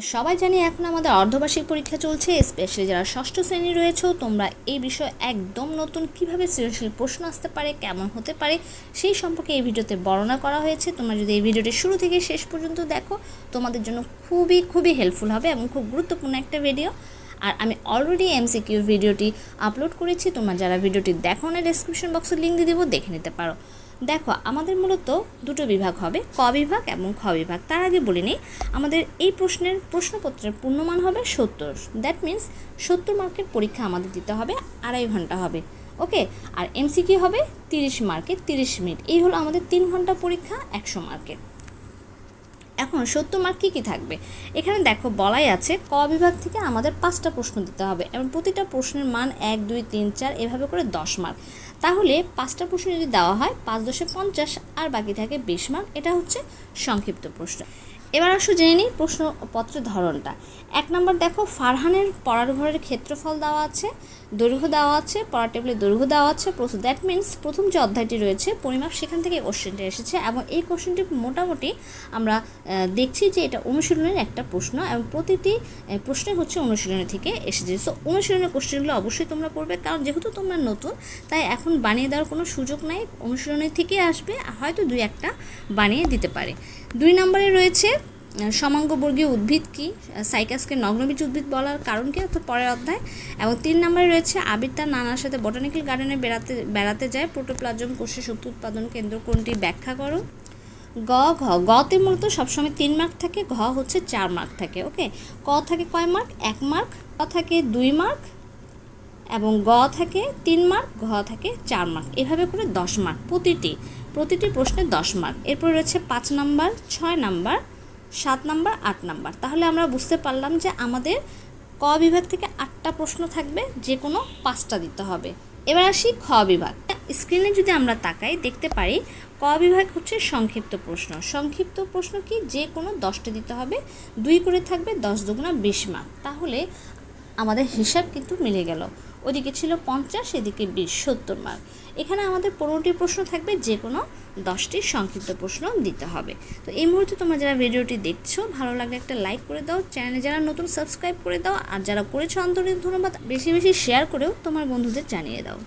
সবাই জানি এখন আমাদের অর্ধবার্ষিক পরীক্ষা চলছে স্পেশালি যারা ষষ্ঠ শ্রেণি রয়েছে, তোমরা এই বিষয়ে একদম নতুন কীভাবে সৃজনশীল প্রশ্ন আসতে পারে, কেমন হতে পারে, সেই সম্পর্কে এই ভিডিওতে বর্ণনা করা হয়েছে। তোমরা যদি এই ভিডিওটি শুরু থেকে শেষ পর্যন্ত দেখো, তোমাদের জন্য খুবই খুবই হেল্পফুল হবে এবং খুব গুরুত্বপূর্ণ একটা ভিডিও আর আমি অলরেডি এমসিকিউ ভিডিওটি আপলোড করেছি, তোমরা যারা ভিডিওটি দেখো না ডেসক্রিপশন বক্সে লিঙ্ক দিয়ে দেবো, দেখে নিতে পারো। দেখো, আমাদের মূলত দুটো বিভাগ হবে, ক বিভাগ এবং খ বিভাগ। তার আগে বলে নিই, আমাদের এই প্রশ্নের প্রশ্নপত্রের পূর্ণমান হবে সত্তর। দ্যাট মিন্স সত্তর মার্কের পরীক্ষা আমাদের দিতে হবে, আড়াই ঘণ্টা হবে। ওকে আর এমসিকিউ হবে তিরিশ মার্কের তিরিশ মিনিট। এই হলো আমাদের তিন ঘণ্টা পরীক্ষা, একশো মার্কের এখন সত্তর মার্ক কী কী থাকবে? এখানে দেখো বলাই আছে ক বিভাগ থেকে আমাদের পাঁচটা প্রশ্ন দিতে হবে এবং প্রতিটা প্রশ্নের মান এক, দুই, তিন, চার এভাবে করে দশ মার্ক। তাহলে পাঁচটা প্রশ্ন যদি দেওয়া হয়, পাঁচ দশে পঞ্চাশ আর বাকি থাকে বিশ মার্ক, এটা হচ্ছে সংক্ষিপ্ত প্রশ্ন। এবার আসো জেনে নিই প্রশ্নপত্রের ধরনটা। এক নম্বর দেখো, ফারহানের পড়ার ঘরের ক্ষেত্রফল দেওয়া আছে, দৈর্ঘ্য দেওয়া আছে, পড়ার টেবিলে দৈর্ঘ্য দেওয়া আছে, প্রশ্ন দ্যাট মিন্স প্রথম যে অধ্যায়টি রয়েছে, পরিমাপ সেখান থেকে কোশ্চেনটা এসেছে এবং এই কোশ্চেনটি মোটামুটি আমরা দেখছি যে এটা অনুশীলনের একটা প্রশ্ন এবং প্রতিটি প্রশ্নে হচ্ছে অনুশীলনী থেকে এসেছে। সো অনুশীলনের কোশ্চেনগুলো অবশ্যই তোমরা পড়বে কারণ যেহেতু তোমরা নতুন, তাই এখন বানিয়ে দেওয়ার কোনো সুযোগ নাই, অনুশীলনী থেকে আসবে, হয়তো দুই একটা বানিয়ে দিতে পারে। দুই নম্বরে রয়েছে সমাঙ্গবর্গীয় উদ্ভিদ কি? সাইকাসকে নগ্নবীজ উদ্ভিদ বলার কারণ কি? অর্থাৎ পরের অধ্যায়। এবং তিন নম্বরে রয়েছে, আবির তার নানার সাথে বটানিক্যাল গার্ডেনে বেড়াতে বেড়াতে যায়। প্রোটোপ্লাজম কোষে শক্তি উৎপাদন কেন্দ্র কোনটি ব্যাখ্যা করো? গ, ঘ। গতে মূলত সবসময় তিন মার্ক থাকে, ঘ হচ্ছে চার মার্ক থাকে ওকে ক থাকে কয় মার্ক এক মার্ক ক থাকে দুই মার্ক এবং গ থাকে তিন মার্ক ঘ থাকে চার মার্ক এভাবে করে দশ মার্ক প্রতিটি প্রতিটি প্রশ্নে দশ মার্ক এরপর রয়েছে পাঁচ নাম্বার ছয় নাম্বার সাত নাম্বার, আট নাম্বার। তাহলে আমরা বুঝতে পারলাম যে আমাদের ক বিভাগ থেকে আটটা প্রশ্ন থাকবে, যে কোনো পাঁচটা দিতে হবে। এবার আসি খ বিভাগ। স্ক্রিনে যদি আমরা তাকাই, দেখতে পারি ক বিভাগ হচ্ছে সংক্ষিপ্ত প্রশ্ন। সংক্ষিপ্ত প্রশ্ন কি? যে কোনো দশটা দিতে হবে, দুই করে থাকবে দশ দুগুণা বিশ মার্ক। তাহলে আমাদের হিসাব কিন্তু মিলে গেল। ওদিকে ছিল পঞ্চাশ, এদিকে বিশ, সত্তর মার্ক। এখানে আমাদের পনেরোটি প্রশ্ন থাকবে, যে কোনো দশটি সংক্ষিপ্ত প্রশ্ন দিতে হবে। তো এই মুহূর্তে তোমরা যারা ভিডিওটি দেখছ, ভালো লাগলে একটা লাইক করে দাও। চ্যানেলে যারা নতুন সাবস্ক্রাইব করে দাও। আর যারা করেছ আন্তরিক ধন্যবাদ। বেশি বেশি শেয়ার করেও তোমার বন্ধুদের জানিয়ে দাও।